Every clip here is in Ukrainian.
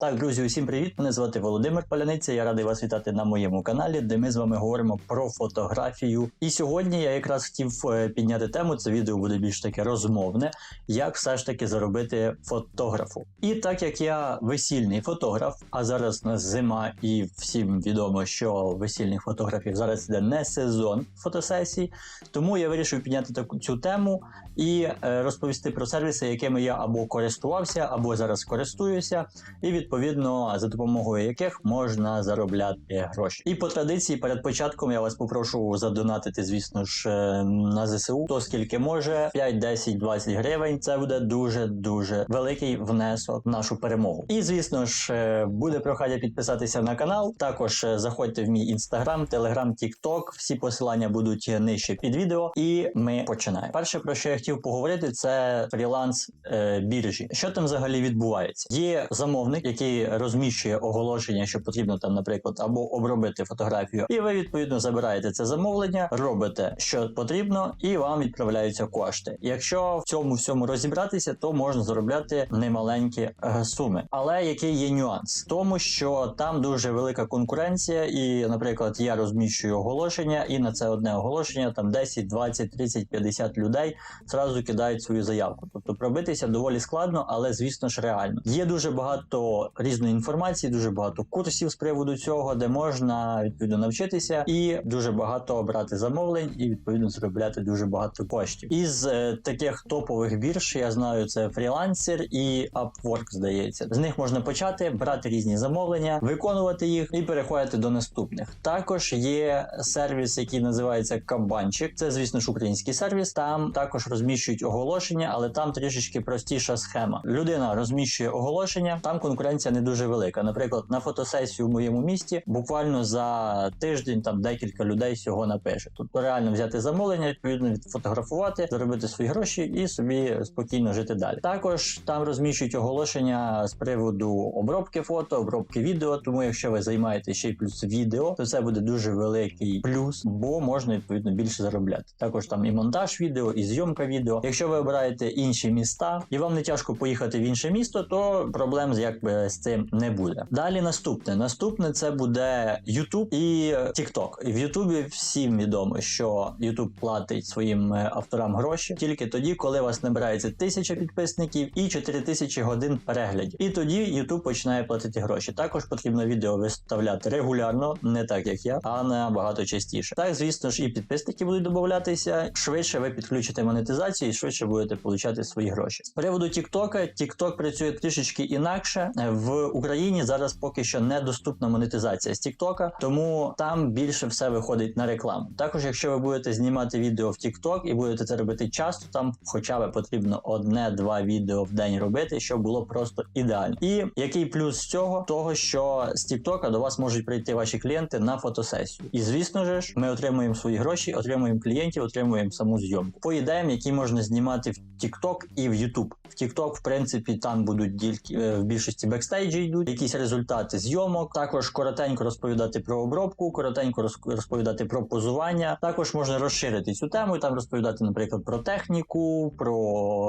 Так, друзі, усім привіт! Мене звати Володимир Паляниця. Я радий вас вітати на моєму каналі, де ми з вами говоримо про фотографію. І сьогодні я якраз хотів е, підняти тему. Це відео буде більш таке розмовне, як все ж таки заробити фотографу. І так як я весільний фотограф, а зараз у нас зима, і всім відомо, що весільних фотографів зараз йде не сезон фотосесій, тому я вирішив підняти таку цю тему і е, розповісти про сервіси, якими я або користувався, або зараз користуюся, і відповідно за допомогою яких можна заробляти гроші. І по традиції, перед початком я вас попрошу задонатити, звісно ж, е, на ЗСУ, то скільки може 5, 10, 20 гривень. Це буде дуже дуже великий внесок в нашу перемогу. І звісно ж, е, буде прохання підписатися на канал. Також е, заходьте в мій інстаграм, телеграм, тікток. Всі посилання будуть нижче під відео. І ми починаємо. Перше про що я хотів поговорити, це фріланс е, біржі. Що там взагалі відбувається? Є замовник, який розміщує оголошення, що потрібно там, наприклад, або обробити фотографію, і ви відповідно забираєте це замовлення, робите що потрібно, і вам відправляються кошти. Якщо в цьому всьому розібратися, то можна заробляти немаленькі е, суми. Але який є нюанс? Тому що там дуже велика конкуренція, і, наприклад, я розміщую оголошення, і на це одне оголошення там 10, 20, 30, 50 людей зразу кидають свою заявку. Тобто пробитися доволі складно, але звісно ж реально. Є дуже багато різної інформації, дуже багато курсів з приводу цього, де можна відповідно навчитися, і дуже багато брати замовлень, і відповідно заробляти дуже багато коштів. Із е, таких топових бірж я знаю це фрілансер і Upwork, здається. З них можна почати брати різні замовлення, виконувати їх і переходити до наступних. Також є сервіс, який називається Кабанчик. Це, звісно ж, український сервіс. Там також розміщують оголошення, але там трішечки простіша схема. Людина розміщує оголошення, там конкуренція не дуже велика. Наприклад, на фотосесію в моєму місті буквально за тиждень там декілька людей всього напише. Тобто реально взяти замовлення, відповідно відфотографувати, заробити свої гроші і собі спокійно жити далі. Також там розміщують оголошення з приводу обробки фото, обробки відео. Тому, якщо ви займаєтеся ще й плюс відео, то це буде дуже великий плюс, бо можна відповідно більше заробляти. Також там і монтаж відео, і зйомка відео. Якщо ви обираєте інші міста і вам не тяжко поїхати в інше місто, то проблем з якби з цим не буде. Далі наступне. Наступне це буде YouTube і TikTok. І в YouTube всім відомо, що YouTube платить своїм е, авторам гроші тільки тоді, коли у вас набирається тисяча підписників і 4000 годин переглядів. І тоді YouTube починає платити гроші. Також потрібно відео виставляти регулярно, не так як я, а набагато частіше. Так, звісно ж, і підписники будуть додатися. Швидше ви підключите монетизацію і швидше будете получати свої гроші. З приводу TikTok, TikTok працює трішечки інакше. В Україні зараз поки що недоступна монетизація з TikTok, тому там більше все виходить на рекламу. Також, якщо ви будете знімати відео в TikTok і будете це робити часто, там хоча б потрібно одне-два відео в день робити, щоб було просто ідеально. І який плюс з цього? Того, що з TikTok до вас можуть прийти ваші клієнти на фотосесію. І звісно ж, ми отримуємо свої гроші, отримуємо клієнтів, отримуємо саму зйомку. По ідеям, які можна знімати в TikTok і в YouTube. В TikTok, в принципі, там будуть тільки е, в більшості бекстейджі йдуть якісь результати зйомок. Також коротенько розповідати про обробку, коротенько розповідати про позування. Також можна розширити цю тему і там розповідати, наприклад, про техніку, про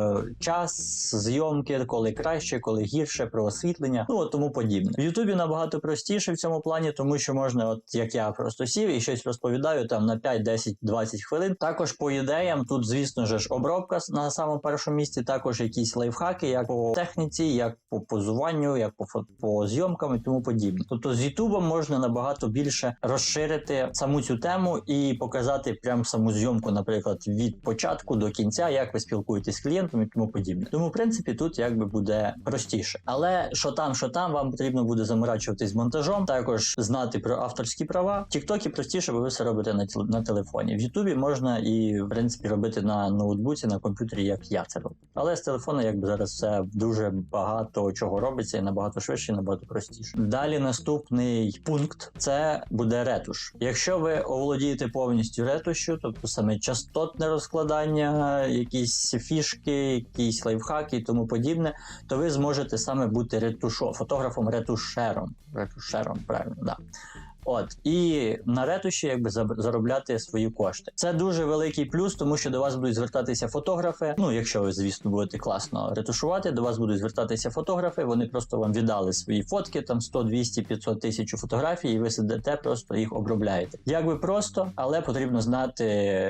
е, час зйомки, коли краще, коли гірше, про освітлення, ну от тому подібне. В Ютубі набагато простіше в цьому плані, тому що можна, от як я просто сів і щось розповідаю там на 5, 10, 20 хвилин. Також по ідеям тут, звісно ж, обробка на самому першому місці, також якісь лайфхаки, як по техніці, як по позуванню, як по по зйомкам і тому подібне. Тобто з Ютубом можна набагато більше розширити саму цю тему і показати прям саму зйомку, наприклад, від початку до кінця, як ви спілкуєтесь з клієнтом і тому подібне. Тому, в принципі, тут якби буде простіше. Але що там, що там, вам потрібно буде заморачуватись з монтажом, також знати про авторські права. В Тіктокі простіше, бо ви все робите на, тіл- на телефоні. В Ютубі можна і в принципі робити на ноутбуці, на комп'ютері, як я це роблю. Але з телефону, якби зараз все дуже багато чого робиться набагато швидше, набагато простіше. Далі наступний пункт це буде ретуш. Якщо ви оволодієте повністю ретушю, тобто саме частотне розкладання, якісь фішки, якісь лайфхаки і тому подібне, то ви зможете саме бути ретушо, фотографом ретушером. Ретушером, правильно, да. От і на ретуші якби заробляти свої кошти. Це дуже великий плюс, тому що до вас будуть звертатися фотографи. Ну, якщо ви, звісно, будете класно ретушувати, до вас будуть звертатися фотографи. Вони просто вам віддали свої фотки, там 100, 200, 500 тисяч фотографій, і ви сидите, просто їх обробляєте. Якби просто, але потрібно знати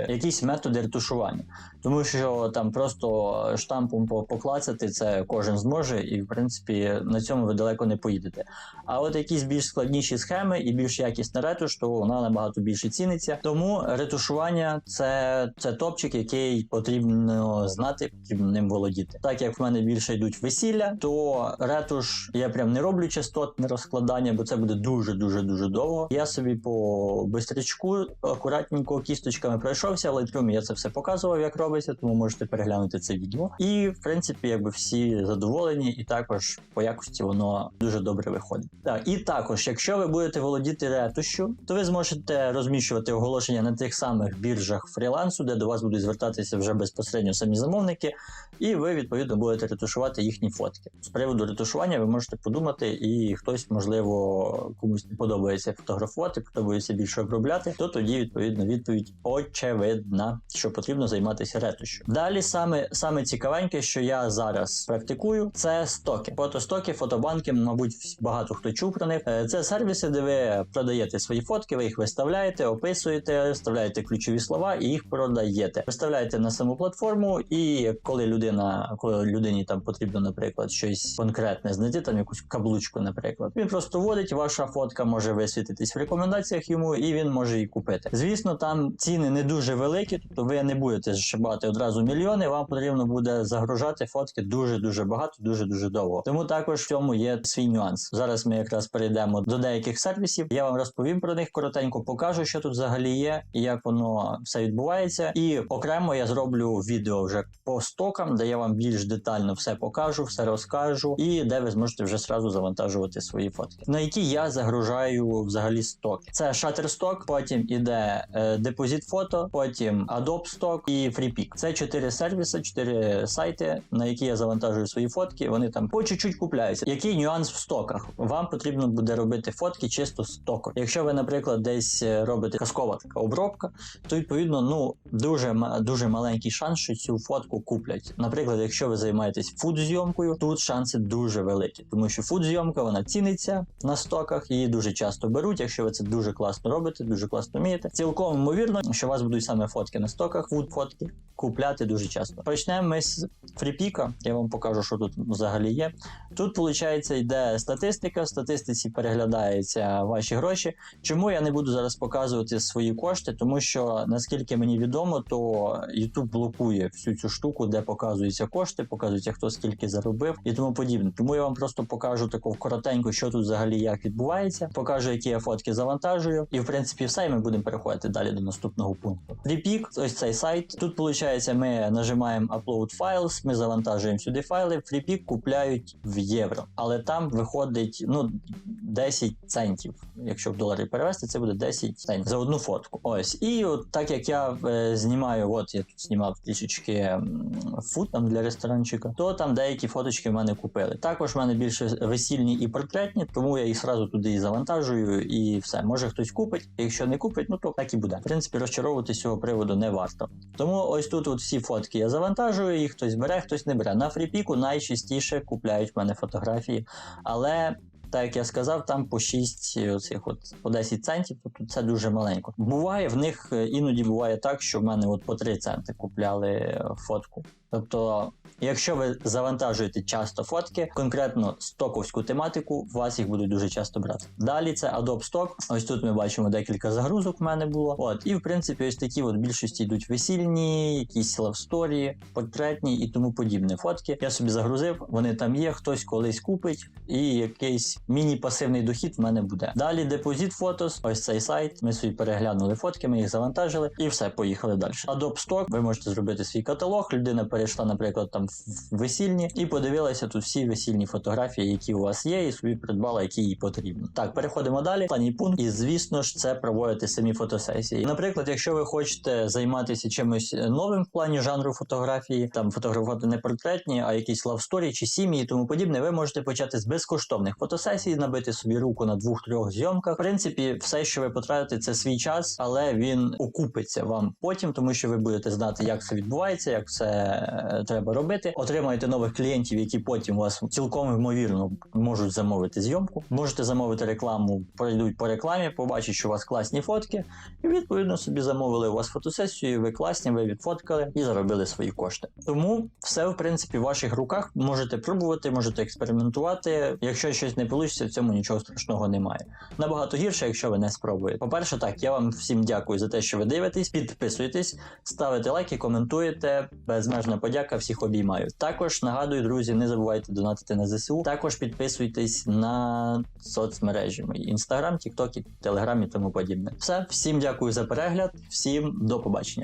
якісь методи ретушування, тому що там просто штампом поклацати це кожен зможе, і в принципі на цьому ви далеко не поїдете. А от якісь більш складніші схеми і більш якісна ретуш, то вона набагато більше ціниться. Тому ретушування це, це топчик, який потрібно знати, потрібно ним володіти. Так як в мене більше йдуть весілля, то ретуш я прям не роблю частотне розкладання, бо це буде дуже дуже дуже довго. Я собі по бистрячку акуратненько кісточками пройшовся. В Lightroom я це все показував, як робиться, тому можете переглянути це відео. І в принципі, якби всі задоволені, і також по якості воно дуже добре виходить. Так, і також, якщо ви будете володіти ретушю, то ви зможете розміщувати оголошення на тих самих біржах фрілансу, де до вас будуть звертатися вже безпосередньо самі замовники, і ви відповідно будете ретушувати їхні фотки. З приводу ретушування ви можете подумати, і хтось, можливо, комусь не подобається фотографувати, подобається більше обробляти, то тоді відповідно відповідь очевидна, що потрібно займатися ретушю. Далі саме саме цікавеньке, що я зараз практикую, це стоки. Фотостоки, фотобанки, мабуть, багато хто чув про них. Е, Це сервіси, де ви продаєте свої фотки, ви їх виставляєте, описуєте, вставляєте ключові слова і їх продаєте. Виставляєте на саму платформу, і коли людина, коли людині там потрібно, наприклад, щось конкретне знайти, там якусь каблучку, наприклад, він просто вводить, ваша фотка може висвітитись в рекомендаціях йому, і він може її купити. Звісно, там ціни не дуже великі, тобто ви не будете зшибати одразу мільйони. Вам потрібно буде загружати фотки дуже дуже багато, дуже дуже довго. Тому також в цьому є свій нюанс. Зараз ми якраз перейдемо до деяких сервісів. Я вам розповім про них коротенько, покажу, що тут взагалі є і як воно все відбувається. І окремо я зроблю відео вже по стокам, де я вам більш детально все покажу, все розкажу, і де ви зможете вже зразу завантажувати свої фотки, на які я загружаю взагалі стоки. Це Shutterstock, потім іде е, Deposit Photo, потім Adobe Stock і FreePic. Це чотири сервіси, чотири сайти, на які я завантажую свої фотки. Вони там по чуть-чуть купляються. Який нюанс в стоках? Вам потрібно буде робити фотки чисто з стоку. Якщо ви, наприклад, десь е, робите казкова така обробка, то відповідно ну дуже дуже маленький шанс, що цю фотку куплять. Наприклад, якщо ви займаєтесь фуд-зйомкою, тут шанси дуже великі, тому що фуд-зйомка вона ціниться на стоках, її дуже часто беруть. Якщо ви це дуже класно робите, дуже класно вмієте. Цілком ймовірно, що у вас будуть саме фотки на стоках, фуд-фотки купляти дуже часто. Почнемо ми з фріпіка. Я вам покажу, що тут взагалі є. Тут, виходить, йде статистика. В статистиці переглядаються ваші гроші. Чому я не буду зараз показувати свої кошти? Тому що наскільки мені відомо, то YouTube блокує всю цю штуку, де показуються кошти, показується хто скільки заробив і тому подібне. Тому я вам просто покажу таку коротенько, що тут взагалі як відбувається. Покажу, які я фотки завантажую, і в принципі все. І ми будемо переходити далі до наступного пункту. Фріпік, ось цей сайт. Тут виходить, ми нажимаємо Upload Files, ми завантажуємо сюди файли. Фріпік купляють в євро, але там виходить ну 10 центів. Якщо в долари перевести, це буде 10 центів за одну фотку. Ось і от так як я е, знімаю, от я тут знімав трішечки фут там для ресторанчика, то там деякі фоточки в мене купили. Також в мене більше весільні і портретні, тому я їх сразу туди і завантажую, і все. Може хтось купить. Якщо не купить, ну то так і буде. В принципі, розчаровувати з цього приводу не варто. Тому ось тут от всі фотки я завантажую, їх хтось бере, хтось не бере. На фріпіку найчастіше купляють в мене фотографії, але. Так як я сказав, там по 6 оцих от по 10 центів, тобто це дуже маленько. Буває в них е, іноді буває так, що в мене от по 3 центи купляли е, фотку. Тобто, якщо ви завантажуєте часто фотки, конкретно стоковську тематику, вас їх будуть дуже часто брати. Далі це Adobe Stock. Ось тут ми бачимо декілька загрузок. в мене було. От, і в принципі, ось такі от більшості йдуть весільні, якісь лавсторі, портретні і тому подібне фотки. Я собі загрузив, вони там є, хтось колись купить, і якийсь міні-пасивний дохід в мене буде. Далі Deposit Photos, ось цей сайт. Ми собі переглянули фотки, ми їх завантажили, і все, поїхали далі. Adobe Stock, ви можете зробити свій каталог. Людина перейшла, наприклад, там в весільні, і подивилася тут всі весільні фотографії, які у вас є, і собі придбала, які їй потрібно. Так, переходимо далі. Останній пункт, і звісно ж, це проводити самі фотосесії. Наприклад, якщо ви хочете займатися чимось новим в плані жанру фотографії, там фотографувати не портретні, а якісь лавсторі чи сім'ї і тому подібне, ви можете почати з безкоштовних фотосесій. Фотосесії, набити собі руку на двох-трьох зйомках. В принципі, все, що ви потратите, це свій час, але він окупиться вам потім, тому що ви будете знати, як це відбувається, як це е, треба робити. Отримаєте нових клієнтів, які потім вас цілком ймовірно можуть замовити зйомку. Можете замовити рекламу, пройдуть по рекламі, побачать, що у вас класні фотки, і відповідно собі замовили у вас фотосесію. Ви класні, ви відфоткали і заробили свої кошти. Тому все в принципі в ваших руках. Можете пробувати, можете експериментувати. Якщо щось не вийде, в цьому нічого страшного немає. Набагато гірше, якщо ви не спробуєте. По-перше, так, я вам всім дякую за те, що ви дивитесь, підписуєтесь, ставите лайки, коментуєте. Безмежна подяка, всіх обіймаю. Також нагадую, друзі, не забувайте донатити на ЗСУ. Також підписуйтесь на соцмережі мої інстаграм, тікток, телеграм і тому подібне. Все, всім дякую за перегляд, всім до побачення.